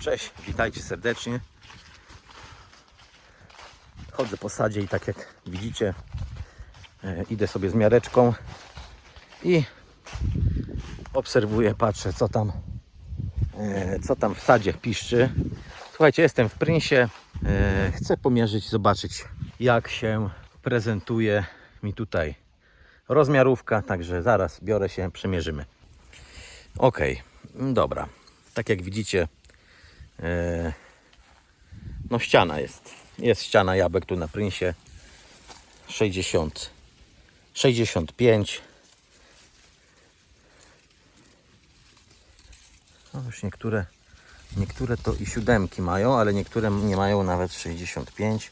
Cześć, witajcie serdecznie. Chodzę po sadzie i tak jak widzicie, e, idę sobie z miareczką i obserwuję, patrzę co tam, e, co tam w sadzie piszczy. Słuchajcie, jestem w Prinsie. E, chcę pomierzyć, zobaczyć jak się prezentuje mi tutaj rozmiarówka, także zaraz biorę się, przemierzymy. Ok, dobra. Tak jak widzicie, no ściana jest. Jest ściana jabłek tu na Prinsie. 60, 65. No już niektóre, niektóre to i siódemki mają, ale niektóre nie mają nawet 65.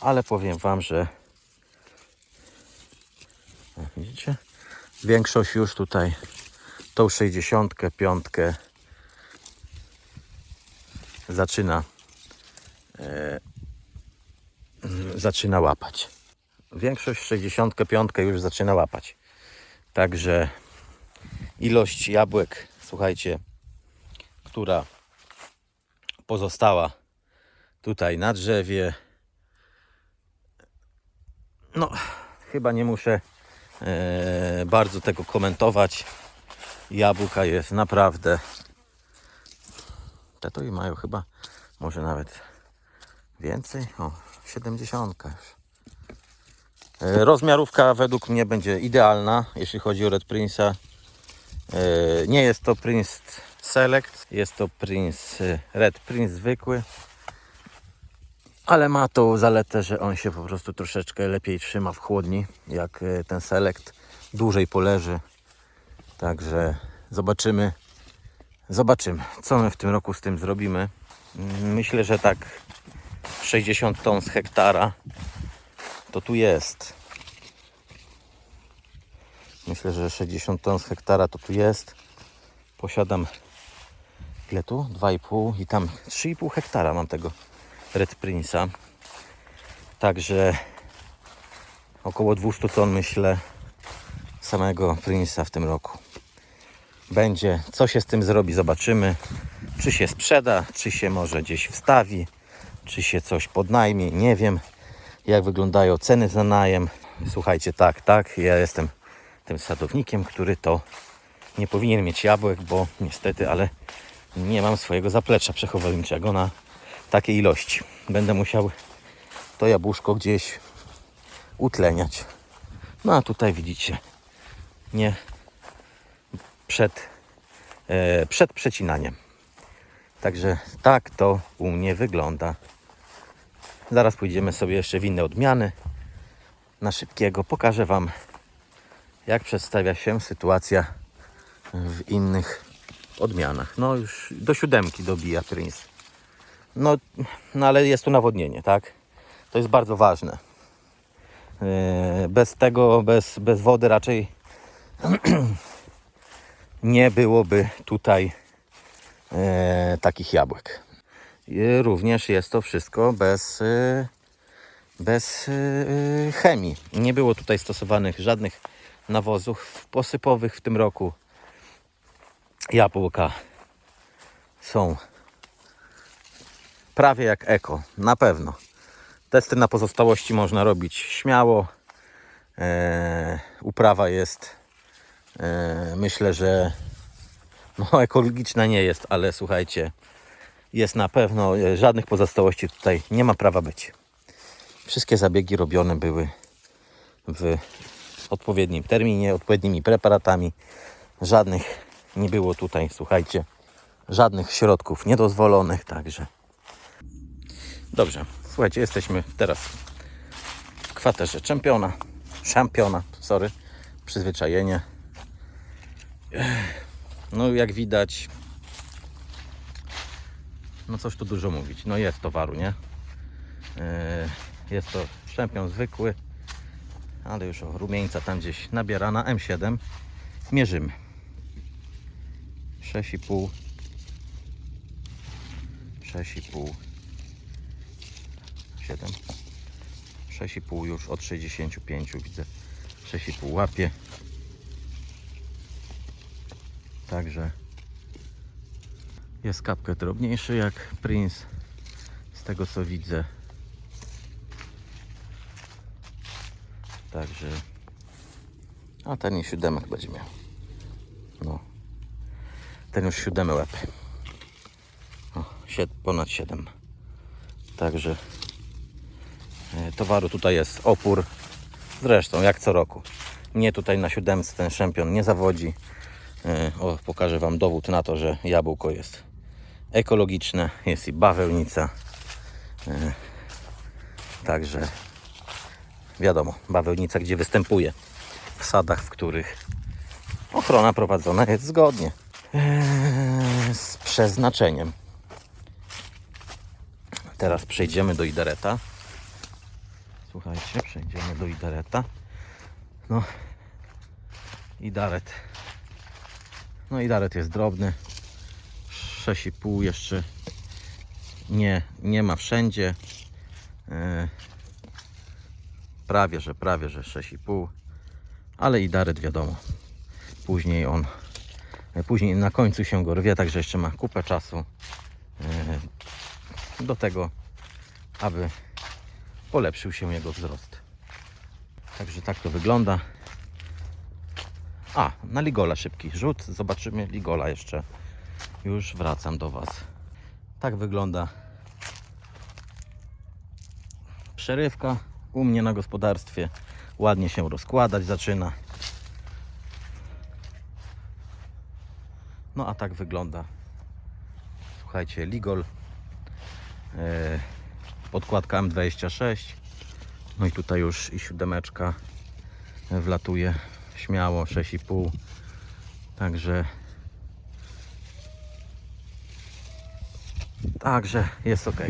Ale powiem Wam, że widzicie? Większość już tutaj tą 65 zaczyna e, zaczyna łapać. Większość 65 już zaczyna łapać. Także ilość jabłek, słuchajcie, która pozostała tutaj na drzewie. No, chyba nie muszę e, bardzo tego komentować. Jabłka jest naprawdę. Te to i mają chyba może nawet więcej. O, 70 już. E, Rozmiarówka według mnie będzie idealna, jeśli chodzi o Red Prince'a. E, Nie jest to Prince Select, jest to Prince e, Red Prince zwykły. Ale ma tą zaletę, że on się po prostu troszeczkę lepiej trzyma w chłodni, jak ten Select. Dłużej poleży. Także zobaczymy, zobaczymy, co my w tym roku z tym zrobimy. Myślę, że tak 60 ton z hektara to tu jest. Myślę, że 60 ton z hektara to tu jest. Posiadam ile tu? 2,5 i tam 3,5 hektara mam tego Red Prince'a. Także około 200 ton myślę samego Prince'a w tym roku. Będzie, co się z tym zrobi, zobaczymy. Czy się sprzeda, czy się może gdzieś wstawi, czy się coś podnajmie, nie wiem. Jak wyglądają ceny za najem. Słuchajcie, tak, tak, ja jestem tym sadownikiem, który to nie powinien mieć jabłek, bo niestety, ale nie mam swojego zaplecza przechowalniczego na takiej ilości. Będę musiał to jabłuszko gdzieś utleniać. No a tutaj widzicie, nie przed, e, przed przecinaniem. Także tak to u mnie wygląda. Zaraz pójdziemy sobie jeszcze w inne odmiany. Na szybkiego pokażę Wam, jak przedstawia się sytuacja w innych odmianach. No już do siódemki dobija Prince. No, no ale jest tu nawodnienie, tak? To jest bardzo ważne. Yy, Bez tego, bez, bez wody raczej nie byłoby tutaj e, takich jabłek. Również jest to wszystko bez, e, bez e, chemii. Nie było tutaj stosowanych żadnych nawozów posypowych w tym roku. Jabłka są prawie jak eko, na pewno. Testy na pozostałości można robić śmiało. E, uprawa jest, myślę, że no, ekologiczna nie jest, ale słuchajcie, jest na pewno, e, żadnych pozostałości tutaj nie ma prawa być. Wszystkie zabiegi robione były w odpowiednim terminie, odpowiednimi preparatami. Żadnych nie było tutaj, słuchajcie, żadnych środków niedozwolonych, także. Dobrze, słuchajcie, jesteśmy teraz w kwaterze czempiona, szampiona, sorry, przyzwyczajenie. No jak widać, no cóż tu dużo mówić, no jest towaru, nie? Yy, Jest to szczempion zwykły, ale już rumieńca tam gdzieś nabierana, M7. Mierzymy. 6,5 6,5 7 6,5 już od 65 widzę 6,5 łapie Także Jest kapkę drobniejszy jak Prince. Z tego co widzę. Także. A ten i siódemek będzie miał. No. Ten już siódemy łeb. O, sied, ponad 7. Także e, towaru tutaj jest opór. Zresztą jak co roku. Mnie tutaj na siódemce ten szampion nie zawodzi. E, O, pokażę Wam dowód na to, że jabłko jest ekologiczne. Jest i bawełnica. E, Także wiadomo, bawełnica gdzie występuje. W sadach, w których ochrona prowadzona jest zgodnie e, z przeznaczeniem. Teraz przejdziemy do Idareta. Słuchajcie, przejdziemy do Idareta. No, Idaret. No, Idaret jest drobny. 6,5 jeszcze nie, nie ma wszędzie. E, prawie, że prawie, że 6,5. Ale Idaret wiadomo. Później on, e, później na końcu się go rwie, także jeszcze ma kupę czasu e, do tego, aby polepszył się jego wzrost. Także tak to wygląda. A, na Ligola szybki rzut. Zobaczymy Ligola jeszcze. Już wracam do Was. Tak wygląda przerywka u mnie na gospodarstwie. Ładnie się rozkładać zaczyna. No a tak wygląda. Słuchajcie, Ligol. E, podkładka M26. No i tutaj już i siódemeczka wlatuje śmiało 6,5. Także Także jest ok.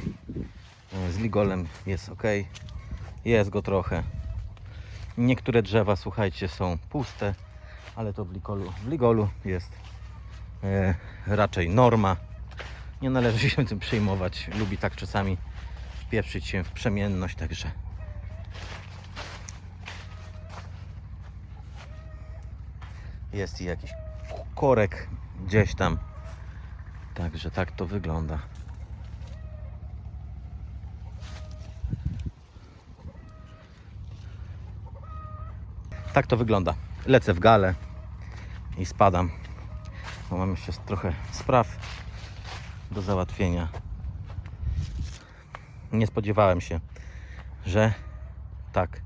Z Ligolem jest ok. Jest go trochę. Niektóre drzewa, słuchajcie, są puste, ale to w Ligolu, w Ligolu jest e, raczej norma. Nie należy się tym przejmować. Lubi tak czasami wpieprzyć się w przemienność, także jest i jakiś korek gdzieś tam. Także tak to wygląda. Tak to wygląda. Lecę w galę i spadam. Bo mam jeszcze trochę spraw do załatwienia. Nie spodziewałem się, że tak.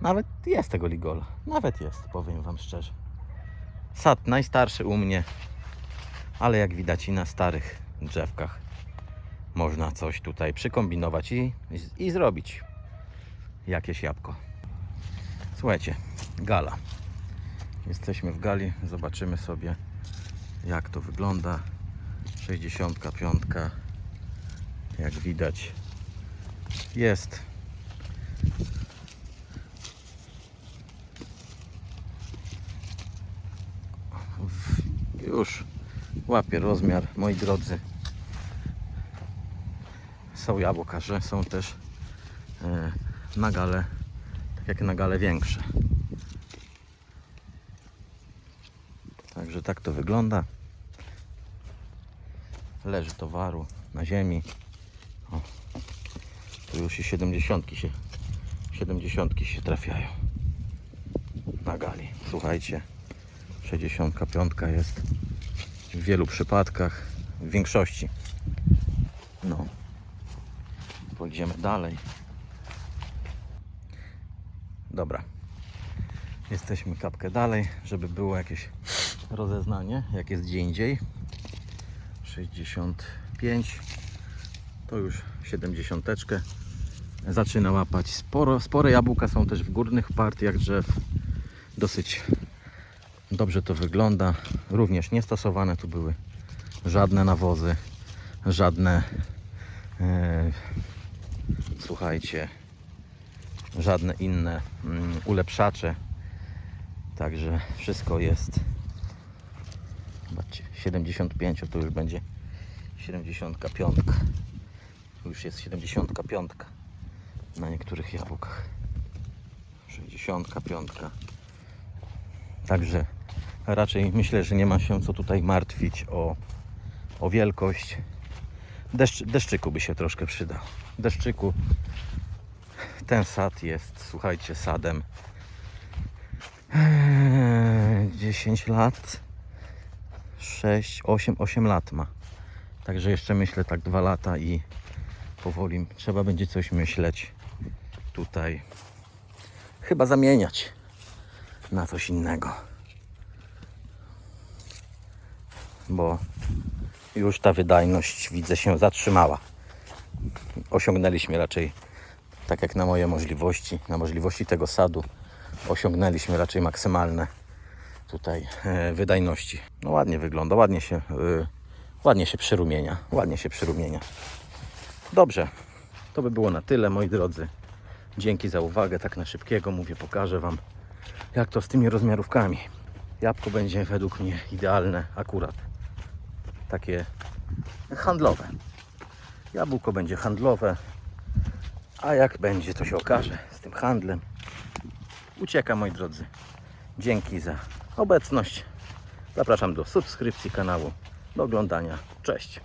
Nawet jest tego ligola. Nawet jest, powiem Wam szczerze. Sad najstarszy u mnie, ale jak widać i na starych drzewkach można coś tutaj przykombinować i, i zrobić jakieś jabłko. Słuchajcie, gala. Jesteśmy w gali, zobaczymy sobie jak to wygląda. 65 jak widać jest już łapie rozmiar, moi drodzy. Są jabłka, że są też e, na gale, tak jak na gale większe. Także tak to wygląda. Leży towaru na ziemi. O, tu już i 70 się 70 się trafiają na gali. Słuchajcie, 65 jest w wielu przypadkach, w większości. No. Pójdziemy dalej. Dobra. Jesteśmy kapkę dalej, żeby było jakieś rozeznanie, jak jest gdzie indziej. 65 to już 70 zaczyna łapać sporo, spore jabłka są też w górnych partiach drzew dosyć dobrze to wygląda również niestosowane tu były żadne nawozy żadne e, słuchajcie żadne inne mm, ulepszacze także wszystko jest Zobaczcie, 75 to już będzie 75. Tu już jest 75 na niektórych jabłkach. 65. Także raczej myślę, że nie ma się co tutaj martwić o o wielkość. Deszcz, deszczyku by się troszkę przydał. Deszczyku. Ten sad jest, słuchajcie, sadem. Eee, 10 lat. 6, 8, 8 lat ma. Także jeszcze myślę tak dwa lata i powoli trzeba będzie coś myśleć tutaj. Chyba zamieniać na coś innego. Bo już ta wydajność widzę się zatrzymała. Osiągnęliśmy raczej tak jak na moje możliwości, na możliwości tego sadu osiągnęliśmy raczej maksymalne tutaj e, wydajności. No ładnie wygląda, ładnie się, e, ładnie się przyrumienia, ładnie się przyrumienia. Dobrze, to by było na tyle moi drodzy. Dzięki za uwagę, tak na szybkiego mówię, pokażę Wam jak to z tymi rozmiarówkami. Jabłko będzie według mnie idealne akurat. Takie handlowe. Jabłko będzie handlowe, a jak będzie, to się okaże z tym handlem. Ucieka, moi drodzy. Dzięki za obecność. Zapraszam do subskrypcji kanału, do oglądania. Cześć.